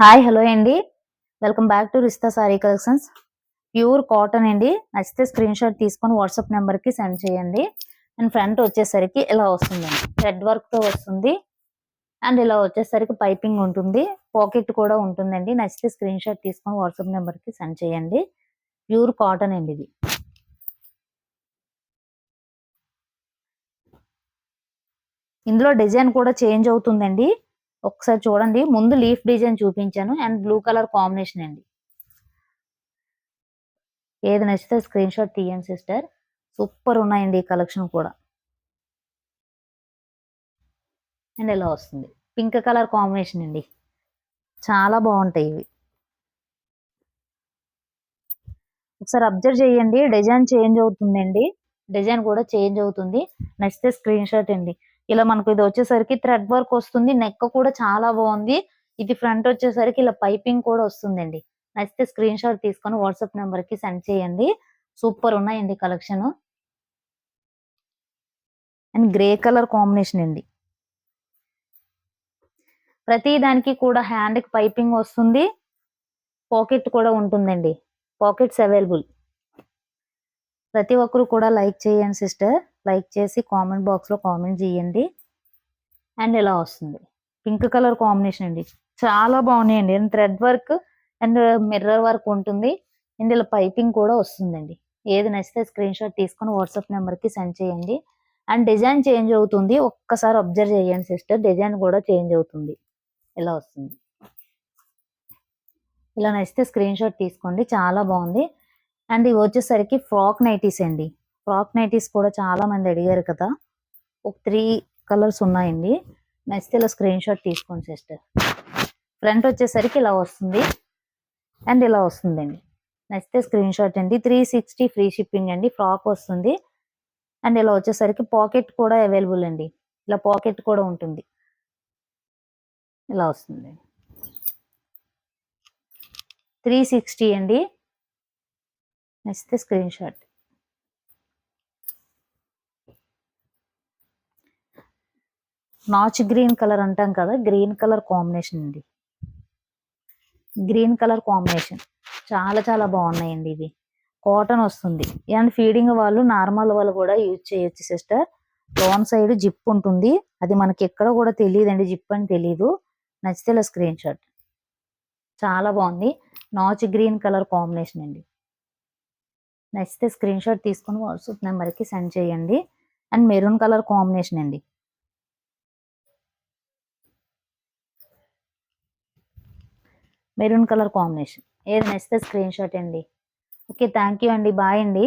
Hi hello అండి. Welcome back to Rizta sari collections. Pure cotton అండి. నచ్చితే స్క్రీన్ షాట్ తీసుకొని వాట్సాప్ నెంబర్కి సెండ్ చేయండి. అండ్ ఫ్రంట్ వచ్చేసరికి ఇలా వస్తుందండి థ్రెడ్ వర్క్తో వస్తుంది. అండ్ ఇలా వచ్చేసరికి పైపింగ్ ఉంటుంది. పాకెట్ కూడా ఉంటుందండి. నచ్చితే స్క్రీన్ షాట్ తీసుకొని వాట్సాప్ నెంబర్కి సెండ్ చేయండి. ప్యూర్ కాటన్ అండి ఇది. ఇందులో డిజైన్ కూడా చేంజ్ అవుతుందండి. ఒకసారి చూడండి. ముందు లీఫ్ డిజైన్ చూపించాను. అండ్ బ్లూ కలర్ కాంబినేషన్ అండి. ఏది నచ్చితే స్క్రీన్ షాట్ తీయండి సిస్టర్ సూపర్ ఉన్నాయండి ఈ కలెక్షన్ కూడా. అండ్ ఇలా వస్తుంది? పింక్ కలర్ కాంబినేషన్ అండి. చాలా బాగుంటాయి ఇవి. ఒకసారి అబ్జర్వ్ చేయండి. డిజైన్ చేంజ్ అవుతుందండి. డిజైన్ కూడా చేంజ్ అవుతుంది. నచ్చితే స్క్రీన్ షాట్ అండి. ఇలా మనకు ఇది వచ్చేసరికి థ్రెడ్ వర్క్ వస్తుంది నెక్ కూడా చాలా బాగుంది. ఇది ఫ్రంట్ వచ్చేసరికి ఇలా పైపింగ్ కూడా వస్తుందండి. నచ్చితే స్క్రీన్ షాట్ తీసుకొని వాట్సాప్ నెంబర్కి సెండ్ చేయండి. సూపర్ ఉన్నాయండి collection. And grey colour combination అండి. ప్రతి దానికి కూడా హ్యాండ్కి పైపింగ్ వస్తుంది. పాకెట్ కూడా ఉంటుందండి. Pockets available. ప్రతి ఒక్కరు కూడా లైక్ చేయండి సిస్టర్. లైక్ చేసి కామెంట్ బాక్స్లో కామెంట్ చేయండి. అండ్ ఇలా వస్తుంది? పింక్ కలర్ కాంబినేషన్ అండి. చాలా బాగున్నాయండి. And thread work and mirror work ఉంటుంది. అండ్ ఇలా పైపింగ్ కూడా వస్తుందండి. ఏది నచ్చితే స్క్రీన్ షాట్ తీసుకొని వాట్సాప్ నెంబర్కి సెండ్ చేయండి. అండ్ డిజైన్ చేంజ్ అవుతుంది. ఒక్కసారి అబ్జర్వ్ చేయండి సిస్టర్. డిజైన్ కూడా చేంజ్ అవుతుంది. ఇలా వస్తుంది? ఇలా నచ్చితే స్క్రీన్ షాట్ తీసుకోండి. చాలా బాగుంది. అండ్ ఇవి వచ్చేసరికి ఫ్రాక్ నైటీస్ అండి. ఫ్రాక్ నైటీస్ కూడా చాలా మంది అడిగారు కదా. ఒక త్రీ కలర్స్ ఉన్నాయండి. నచ్చితే ఇలా స్క్రీన్ షాట్ తీసుకోండి సిస్టర్. ఫ్రంట్ వచ్చేసరికి ఇలా వస్తుంది. అండ్ ఇలా వస్తుందండి. నచ్చితే స్క్రీన్ షాట్ అండి. త్రీ సిక్స్టీ ఫ్రీ షిప్పింగ్ అండి. ఫ్రాక్ వస్తుంది. అండ్ ఇలా వచ్చేసరికి పాకెట్ కూడా అవైలబుల్ అండి. ఇలా పాకెట్ కూడా ఉంటుంది. ఇలా వస్తుంది త్రీ సిక్స్టీ అండి. నచ్చితే స్క్రీన్ షాట్ నాచ్ గ్రీన్ కలర్ అంటాం కదా గ్రీన్ కలర్ కాంబినేషన్ అండి. గ్రీన్ కలర్ కాంబినేషన్ చాలా చాలా బాగున్నాయండి ఇవి. కాటన్ వస్తుంది. అండ్ ఫీడింగ్ వాళ్ళు నార్మల్ వాళ్ళు కూడా యూజ్ చేయొచ్చు సిస్టర్ లోన్ సైడ్ జిప్ ఉంటుంది. అది మనకి ఎక్కడ కూడా తెలియదండి జిప్ అని తెలియదు నచ్చితే స్క్రీన్ షాట్ చాలా బాగుంది. నాచ్ గ్రీన్ కలర్ కాంబినేషన్ అండి. నచ్చితే స్క్రీన్ షాట్ తీసుకొని వాట్సాప్ నెంబర్కి సెండ్ చేయండి. అండ్ మెరూన్ కలర్ కాంబినేషన్ అండి. మెరూన్ కలర్ కాంబినేషన్ ఏది నచ్చితే స్క్రీన్ షాట్ అండి. ఓకే థ్యాంక్ యూ అండి. బాయ్ అండి.